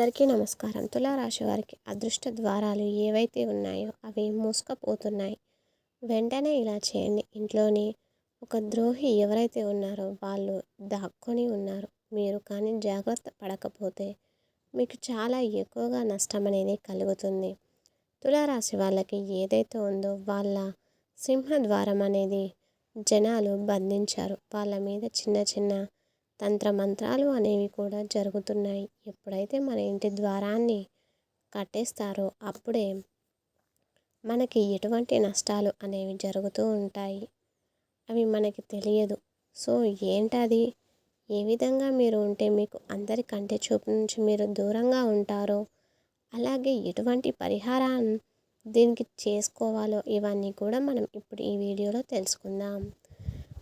అందరికీ నమస్కారం. తులారాశి వారికి అదృష్ట ద్వారాలు ఏవైతే ఉన్నాయో అవి మూసుకపోతున్నాయి. వెంటనే ఇలా చేయండి. ఇంట్లోని ఒక ద్రోహి ఎవరైతే ఉన్నారో వాళ్ళు దాక్కొని ఉన్నారు. మీరు కానీ జాగ్రత్త పడకపోతే మీకు చాలా ఎక్కువగా నష్టం అనేది కలుగుతుంది. తులారాశి వాళ్ళకి ఏదైతే ఉందో వాళ్ళ సింహద్వారం అనేది జనాలు బంధించారు. వాళ్ళ మీద చిన్న చిన్న తంత్రమంత్రాలు అనేవి కూడా జరుగుతున్నాయి. ఎప్పుడైతే మన ఇంటి ద్వారాన్ని కట్టేస్తారో అప్పుడే మనకి ఎటువంటి నష్టాలు అనేవి జరుగుతూ ఉంటాయి. అవి మనకి తెలియదు. సో ఏంటది? ఏ విధంగా మీరు ఉంటే మీకు అందరి కంటి చూపు నుంచి మీరు దూరంగా ఉంటారో అలాగే ఎటువంటి పరిహారం దీనికి చేసుకోవాలో ఇవన్నీ కూడా మనం ఇప్పుడు ఈ వీడియోలో తెలుసుకుందాం.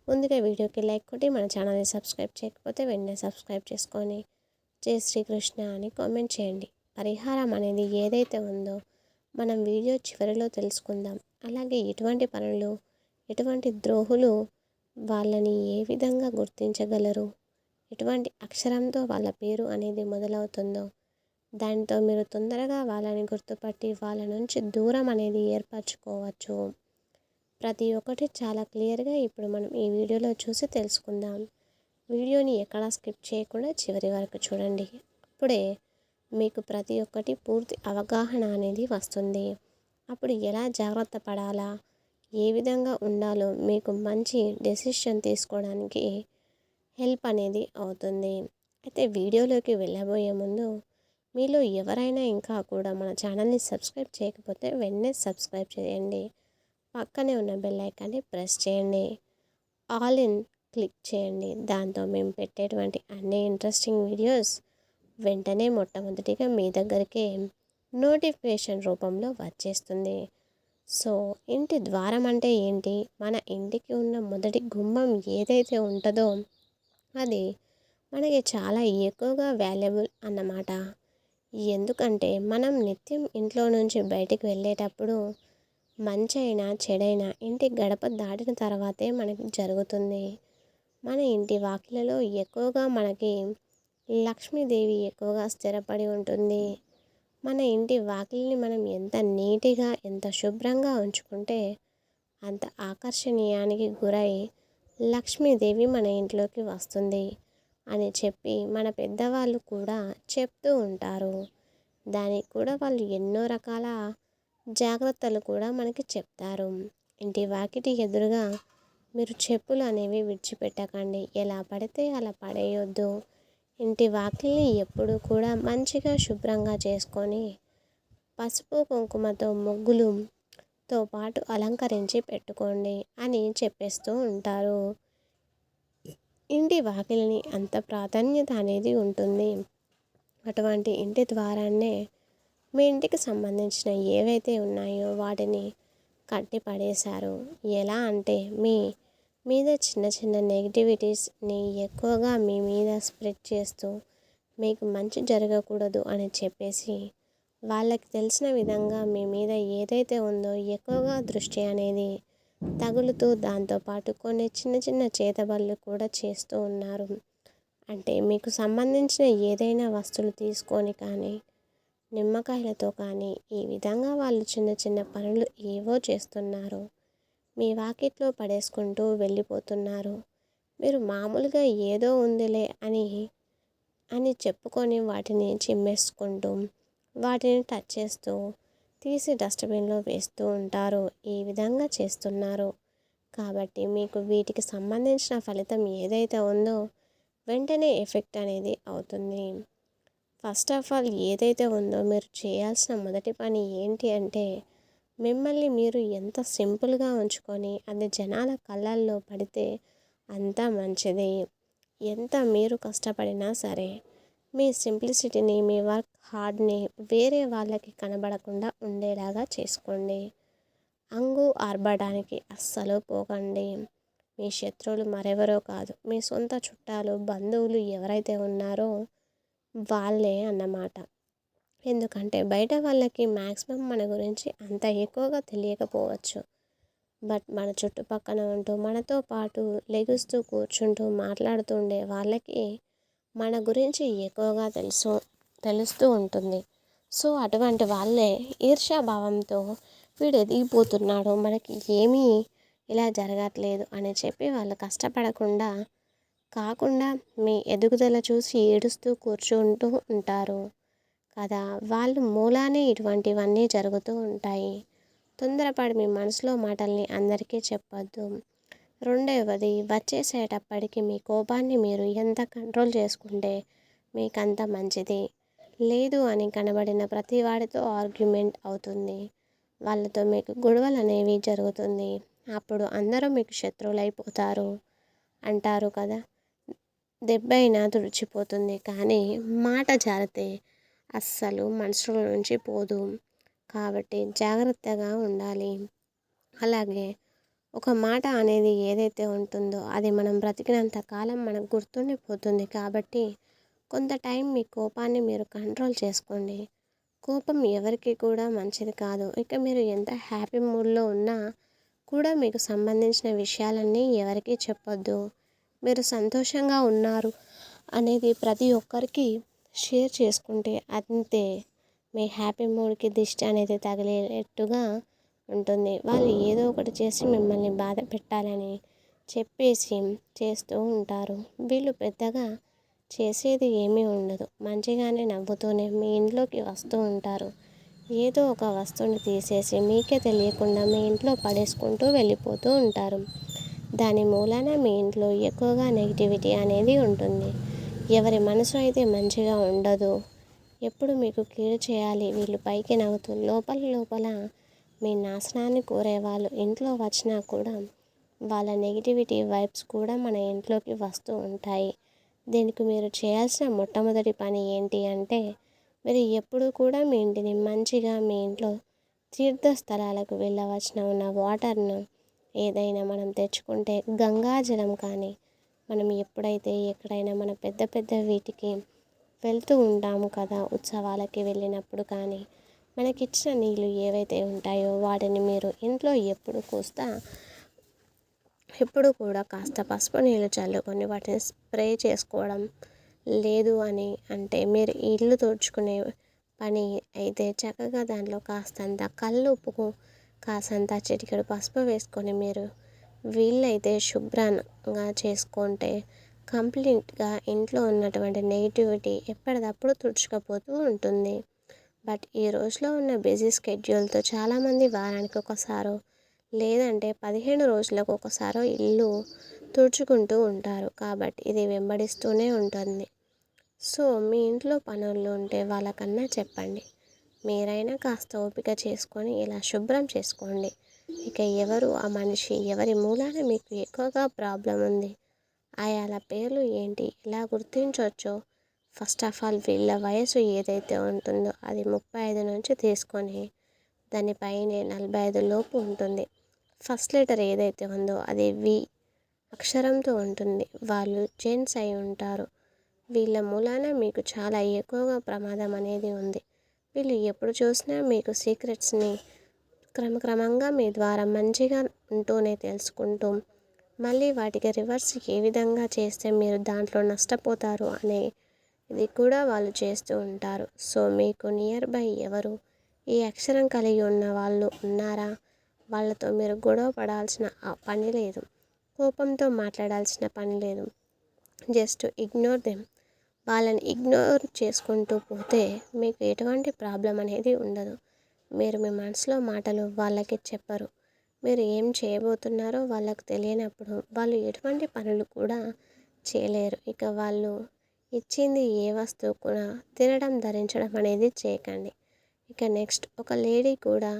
ముందుగా వీడియోకి లైక్ కొట్టి మన ఛానల్ని సబ్స్క్రైబ్ చేయకపోతే వెంటనే సబ్స్క్రైబ్ చేసుకొని జై శ్రీకృష్ణ అని కామెంట్ చేయండి. పరిహారం అనేది ఏదైతే ఉందో మనం వీడియో చివరిలో తెలుసుకుందాం. అలాగే ఎటువంటి పనులు ఎటువంటి ద్రోహులు వాళ్ళని ఏ విధంగా గుర్తించగలరు ఎటువంటి అక్షరంతో వాళ్ళ పేరు అనేది మొదలవుతుందో దానితో మీరు తొందరగా వాళ్ళని గుర్తుపట్టి వాళ్ళ నుంచి దూరం అనేది ఏర్పరచుకోవచ్చు. ప్రతి ఒక్కటి చాలా క్లియర్గా ఇప్పుడు మనం ఈ వీడియోలో చూసి తెలుసుకుందాం. వీడియోని ఎక్కడా స్కిప్ చేయకుండా చివరి వరకు చూడండి. అప్పుడే మీకు ప్రతి ఒక్కటి పూర్తి అవగాహన అనేది వస్తుంది. అప్పుడు ఎలా జాగ్రత్త పడాలా? ఏ విధంగా ఉండాలో మీకు మంచి డెసిషన్ తీసుకోవడానికి హెల్ప్ అనేది అవుతుంది. అయితే వీడియోలోకి వెళ్ళబోయే ముందు మీలో ఎవరైనా ఇంకా కూడా మన ఛానల్ని సబ్స్క్రైబ్ చేయకపోతే వెంటనే సబ్స్క్రైబ్ చేయండి. పక్కనే ఉన్న బెల్ ఐకాన్ని ప్రెస్ చేయండి. ఆల్ ఇన్ క్లిక్ చేయండి. దాంతో మేము పెట్టేటువంటి అన్ని ఇంట్రెస్టింగ్ వీడియోస్ వెంటనే మొట్టమొదటిగా మీ దగ్గరికే నోటిఫికేషన్ రూపంలో వచ్చేస్తుంది. సో ఇంటి ద్వారం అంటే ఏంటి? మన ఇంటికి ఉన్న మొదటి గుమ్మం ఏదైతే ఉంటుందో అది మనకి చాలా ఎక్కువగా వాల్యుబుల్ అన్నమాట. ఎందుకంటే మనం నిత్యం ఇంట్లో నుంచి బయటికి వెళ్ళేటప్పుడు మంచైనా చెడైనా ఇంటి గడప దాటిన తర్వాతే మనకి జరుగుతుంది. మన ఇంటి వాకిలలో ఎక్కువగా మనకి లక్ష్మీదేవి ఎక్కువగా స్థిరపడి ఉంటుంది. మన ఇంటి వాకిలిని మనం ఎంత నీట్గా ఎంత శుభ్రంగా ఉంచుకుంటే అంత ఆకర్షణీయానికి గురై లక్ష్మీదేవి మన ఇంట్లోకి వస్తుంది అని చెప్పి మన పెద్దవాళ్ళు కూడా చెప్తూ ఉంటారు. దానికి కూడా వాళ్ళు ఎన్నో రకాల జాగ్రత్తలు కూడా మనకి చెప్తారు. ఇంటి వాకిటి ఎదురుగా మీరు చెప్పులు అనేవి విడిచిపెట్టకండి. ఎలా పడితే అలా పడేయొద్దు. ఇంటి వాకిల్ని ఎప్పుడు కూడా మంచిగా శుభ్రంగా చేసుకొని పసుపు కుంకుమతో ముగ్గులుతో పాటు అలంకరించి పెట్టుకోండి అని చెప్పేస్తూ ఉంటారు. ఇంటి వాకిలిని అంత ప్రాధాన్యత అనేది ఉంటుంది. అటువంటి ఇంటి ద్వారాన్నే మీ ఇంటికి సంబంధించిన ఏవైతే ఉన్నాయో వాటిని కట్టి పడేశారు. ఎలా అంటే మీ మీద చిన్న చిన్న నెగిటివిటీస్ని ఎక్కువగా మీ మీద స్ప్రెడ్ చేస్తూ మీకు మంచి జరగకూడదు అని చెప్పేసి వాళ్ళకి తెలిసిన విధంగా మీ మీద ఏదైతే ఉందో ఎక్కువగా దృష్టి అనేది తగులుతూ దాంతోపాటు కొన్ని చిన్న చిన్న చేతబళ్ళు కూడా చేస్తూ ఉన్నారు. అంటే మీకు సంబంధించిన ఏదైనా వస్తువులు తీసుకొని కానీ నిమ్మకాయలతో కానీ ఈ విధంగా వాళ్ళు చిన్న చిన్న పనులు ఏవో చేస్తున్నారు. మీ వాకిట్లో పడేసుకుంటూ వెళ్ళిపోతున్నారు. మీరు మామూలుగా ఏదో ఉందిలే అని అని చెప్పుకొని వాటిని చిమ్మేసుకుంటూ వాటిని టచ్ చేస్తూ తీసి డస్ట్బిన్లో వేస్తూ ఉంటారు. ఈ విధంగా చేస్తున్నారు. కాబట్టి మీకు వీటికి సంబంధించిన ఫలితం ఏదైతే ఉందో వెంటనే ఎఫెక్ట్ అనేది అవుతుంది. ఫస్ట్ ఆఫ్ ఆల్ ఏదైతే ఉందో మీరు చేయాల్సిన మొదటి పని ఏంటి అంటే మిమ్మల్ని మీరు ఎంత సింపుల్గా ఉంచుకొని అది జనాల కళ్ళల్లో పడితే అంత మంచిది. ఎంత మీరు కష్టపడినా సరే మీ సింప్లిసిటీని మీ వర్క్ హార్డ్ని వేరే వాళ్ళకి కనబడకుండా ఉండేలాగా చేసుకోండి. అంగు ఆర్బడానికి అస్సలు పోకండి. మీ శత్రువులు మరెవరో కాదు. మీ సొంత చుట్టాలు బంధువులు ఎవరైతే ఉన్నారో వాళ్ళే అన్నమాట. ఎందుకంటే బయట వాళ్ళకి మ్యాక్సిమం మన గురించి అంత ఎక్కువగా తెలియకపోవచ్చు. బట్ మన చుట్టుపక్కన ఉంటూ మనతో పాటు లెగుస్తూ కూర్చుంటూ మాట్లాడుతూ ఉండే వాళ్ళకి మన గురించి ఎక్కువగా తెలుసు తెలుస్తూ ఉంటుంది. సో అటువంటి వాళ్ళే ఈర్ష్యాభావంతో వీడు ఎదిగిపోతున్నాడు మనకి ఏమీ ఇలా జరగట్లేదు అని చెప్పి వాళ్ళు కష్టపడకుండా కాకుండా మీ ఎదుగుదల చూసి ఏడుస్తూ కూర్చుంటూ ఉంటారు కదా. వాళ్ళు మూలానే ఇటువంటివన్నీ జరుగుతూ ఉంటాయి. తొందరపడి మీ మనసులో మాటల్ని అందరికీ చెప్పొద్దు. రెండవది వచ్చేసేటప్పటికి మీ కోపాన్ని మీరు ఎంత కంట్రోల్ చేసుకుంటే మీకంత మంచిది. లేదు అని కనబడిన ప్రతి వాడితో ఆర్గ్యుమెంట్ అవుతుంది. వాళ్ళతో మీకు గొడవలు అనేవి జరుగుతుంది. అప్పుడు అందరూ మీకు శత్రువులైపోతారు అంటారు కదా. దెబ్బైనా తుడిచిపోతుంది కానీ మాట జారితే అస్సలు మనసులో నుంచి పోదు. కాబట్టి జాగ్రత్తగా ఉండాలి. అలాగే ఒక మాట అనేది ఏదైతే ఉంటుందో అది మనం బ్రతికినంత కాలం మనకు గుర్తుండిపోతుంది కాబట్టి కొంత టైం మీ కోపాన్ని మీరు కంట్రోల్ చేసుకోండి. కోపం ఎవరికి కూడా మంచిది కాదు. ఇక మీరు ఎంత హ్యాపీ మూడ్లో ఉన్నా కూడా మీకు సంబంధించిన విషయాలన్నీ ఎవరికీ చెప్పొద్దు. మీరు సంతోషంగా ఉన్నారు అనేది ప్రతి ఒక్కరికి షేర్ చేసుకుంటే అంతే మీ హ్యాపీ మూడ్కి దిష్టి అనేది తగిలేట్టుగా ఉంటుంది. వాళ్ళు ఏదో ఒకటి చేసి మిమ్మల్ని బాధ పెట్టాలని చెప్పేసి చేస్తూ ఉంటారు. వీళ్ళు పెద్దగా చేసేది ఏమీ ఉండదు. మంచిగానే నవ్వుతూనే మీ ఇంట్లోకి వస్తూ ఉంటారు. ఏదో ఒక వస్తువుని తీసేసి మీకే తెలియకుండా మీ ఇంట్లో పడేసుకుంటూ వెళ్ళిపోతూ ఉంటారు. దాని మూలాన మీ ఇంట్లో ఎక్కువగా నెగిటివిటీ అనేది ఉంటుంది. ఎవరి మనసు అయితే మంచిగా ఉండదు ఎప్పుడు మీకు కీడు చేయాలి వీళ్ళు పైకి నవ్వుతూ లోపల లోపల మీ నాశనాన్ని కోరేవాళ్ళు ఇంట్లో వచ్చినా కూడా వాళ్ళ నెగిటివిటీ వైబ్స్ కూడా మన ఇంట్లోకి వస్తూ ఉంటాయి. దీనికి మీరు చేయాల్సిన మొట్టమొదటి పని ఏంటి అంటే మీరు ఎప్పుడూ కూడా మీ ఇంటిని మంచిగా మీ ఇంట్లో తీర్థస్థలాలకు వెళ్ళవలసిన ఉన్న వాటర్ను ఏదైనా మనం తెచ్చుకుంటే గంగాజలం కానీ మనం ఎప్పుడైతే ఎక్కడైనా మన పెద్ద పెద్ద వీటికి వెళ్తూ ఉంటాము కదా ఉత్సవాలకి వెళ్ళినప్పుడు కానీ మనకి ఇచ్చిన నీళ్ళు ఏవైతే ఉంటాయో వాటిని మీరు ఇంట్లో ఎప్పుడు కూస్తా ఎప్పుడు కూడా కాస్త పసుపు నీళ్ళు చల్లుకొని వాటిని స్ప్రే చేసుకోవడం లేదు అని అంటే మీరు ఇల్లు తుడుచుకునే పని అయితే చక్కగా దాంట్లో కాస్తంత కళ్ళు ఉప్పుకు కాసంత చిటికెడు పసుపు వేసుకొని మీరు వీళ్ళైతే శుభ్రంగా చేసుకుంటే కంప్లీట్గా ఇంట్లో ఉన్నటువంటి నెగిటివిటీ ఎప్పటికప్పుడు తుడుచుకపోతూ ఉంటుంది. బట్ ఈ రోజులో ఉన్న బిజీ స్కెడ్యూల్తో చాలామంది వారానికి ఒకసారో లేదంటే పదిహేను రోజులకు ఒకసారో ఇల్లు తుడుచుకుంటూ ఉంటారు. కాబట్టి ఇది వెంబడిస్తూనే ఉంటుంది. సో మీ ఇంట్లో పనులు ఉంటే వాళ్ళకన్నా చెప్పండి. మీరైనా కాస్త ఓపిక చేసుకొని ఇలా శుభ్రం చేసుకోండి. ఇక ఎవరు ఆ మనిషి ఎవరి మూలాన మీకు ఎక్కువగా ప్రాబ్లం ఉంది? ఆయాల పేర్లు ఏంటి? ఎలా గుర్తించవచ్చో ఫస్ట్ ఆఫ్ ఆల్ వీళ్ళ వయసు ఏదైతే ఉంటుందో అది ముప్పై ఐదు నుంచి తీసుకొని దానిపైనే నలభై ఐదు లోపు ఉంటుంది. ఫస్ట్ లెటర్ ఏదైతే ఉందో అది వి అక్షరంతో ఉంటుంది. వాళ్ళు జెంట్స్ అయి ఉంటారు. వీళ్ళ మూలాన మీకు చాలా ఎక్కువగా ప్రమాదం అనేది ఉంది. వీళ్ళు ఎప్పుడు చూసినా మీకు సీక్రెట్స్ని క్రమక్రమంగా మీ ద్వారా మంచిగా ఉంటూనే తెలుసుకుంటూ మళ్ళీ వాటికి రివర్స్ ఏ విధంగా చేస్తే మీరు దాంట్లో నష్టపోతారు అనే ఇది కూడా వాళ్ళు చేస్తూ ఉంటారు. సో మీకు నియర్ బై ఎవరు ఈ అక్షరం కలిగి ఉన్న వాళ్ళు ఉన్నారా? వాళ్ళతో మీరు గొడవ పడాల్సిన పని లేదు. కోపంతో మాట్లాడాల్సిన పని లేదు. Just ignore them. వాళ్ళని ఇగ్నోర్ చేసుకుంటూ పోతే మీకు ఎటువంటి ప్రాబ్లం అనేది ఉండదు. మీరు మీ మనసులో మాటలు వాళ్ళకి చెప్పరు. మీరు ఏం చేయబోతున్నారో వాళ్ళకి తెలియనప్పుడు వాళ్ళు ఎటువంటి పనులు కూడా చేయలేరు. ఇక వాళ్ళు ఇచ్చింది ఏ వస్తువు కూడా తినడం ధరించడం అనేది చేయకండి. ఇక నెక్స్ట్ ఒక లేడీ కూడా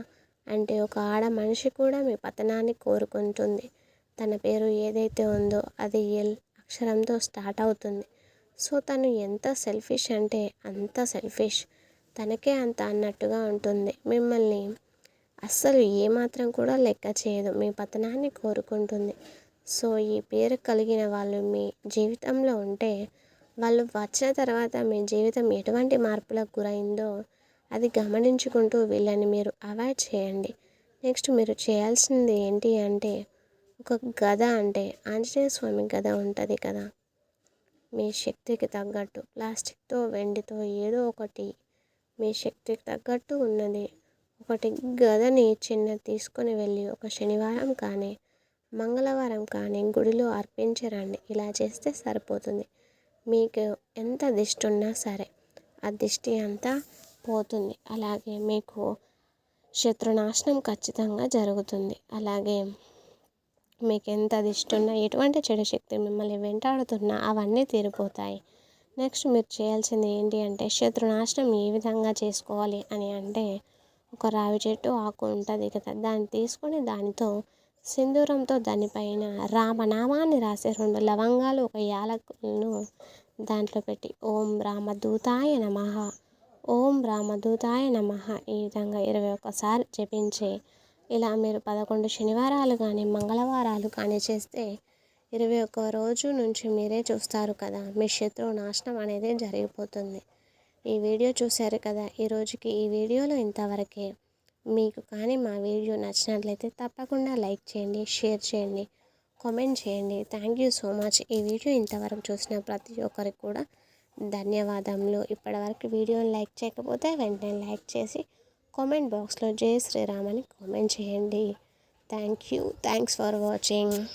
అంటే ఒక ఆడ మనిషి కూడా మీ పతనాన్ని కోరుకుంటుంది. తన పేరు ఏదైతే ఉందో అది ఎల్ అక్షరంతో స్టార్ట్ అవుతుంది. సో తను ఎంత సెల్ఫిష్ అంటే అంత సెల్ఫిష్. తనకే అంత అన్నట్టుగా ఉంటుంది. మిమ్మల్ని అస్సలు ఏమాత్రం కూడా లెక్క చేయదు. మీ పతనాన్ని కోరుకుంటుంది. సో ఈ పేరు కలిగిన వాళ్ళు మీ జీవితంలో ఉంటే వాళ్ళు వచ్చిన తర్వాత మీ జీవితం ఎటువంటి మార్పులకు గురైందో అది గమనించుకుంటూ వీళ్ళని మీరు అవాయిడ్ చేయండి. నెక్స్ట్ మీరు చేయాల్సింది ఏంటి అంటే ఒక గద అంటే ఆంజనేయ స్వామి గద ఉంటుంది కదా. మీ శక్తికి తగ్గట్టు ప్లాస్టిక్తో వెండితో ఏదో ఒకటి మీ శక్తికి తగ్గట్టు ఉన్నది. ఒకటి గదని చిన్న తీసుకొని వెళ్ళి ఒక శనివారం కానీ మంగళవారం కానీ గుడిలో అర్పించరండి ఇలా చేస్తే సరిపోతుంది. మీకు ఎంత దిష్టి ఉన్నా సరే ఆ దిష్టి అంతా పోతుంది. అలాగే మీకు శత్రునాశనం ఖచ్చితంగా జరుగుతుంది. అలాగే మీకు ఎంత దిష్టి ఎటువంటి చెడు శక్తి మిమ్మల్ని వెంటాడుతున్నా అవన్నీ తీరిపోతాయి. నెక్స్ట్ మీరు చేయాల్సింది ఏంటి అంటే శత్రునాశనం ఏ విధంగా చేసుకోవాలి అని అంటే ఒక రావి చెట్టు ఆకు ఉంటుంది కదా దాన్ని తీసుకొని దానితో సింధూరంతో దానిపైన రామనామాన్ని రాసే రెండు లవంగాలు ఒక యాలకులను దాంట్లో పెట్టి ఓం రామదూతాయ నమః ఓం రామదూతాయ నమః ఈ విధంగా ఇరవై ఒక్కసారి జపించి ఇలా మీరు పదకొండు శనివారాలు కానీ మంగళవారాలు కానీ చేస్తే ఇరవై ఒక్క రోజు నుంచి మీరే చూస్తారు కదా మీ శత్రువు నాశనం అనేది జరిగిపోతుంది. ఈ వీడియో చూశారు కదా ఈ రోజుకి ఈ వీడియోలో ఇంతవరకే. మీకు కానీ మా వీడియో నచ్చినట్లయితే తప్పకుండా లైక్ చేయండి షేర్ చేయండి కామెంట్ చేయండి. Thank you so much. ఈ వీడియో ఇంతవరకు చూసిన ప్రతి ఒక్కరికి కూడా ధన్యవాదములు. ఇప్పటివరకు వీడియోని లైక్ చేయకపోతే వెంటనే లైక్ చేసి కామెంట్ బాక్స్లో జై శ్రీరామ్ అని కామెంట్ చేయండి. Thank you. Thanks for watching.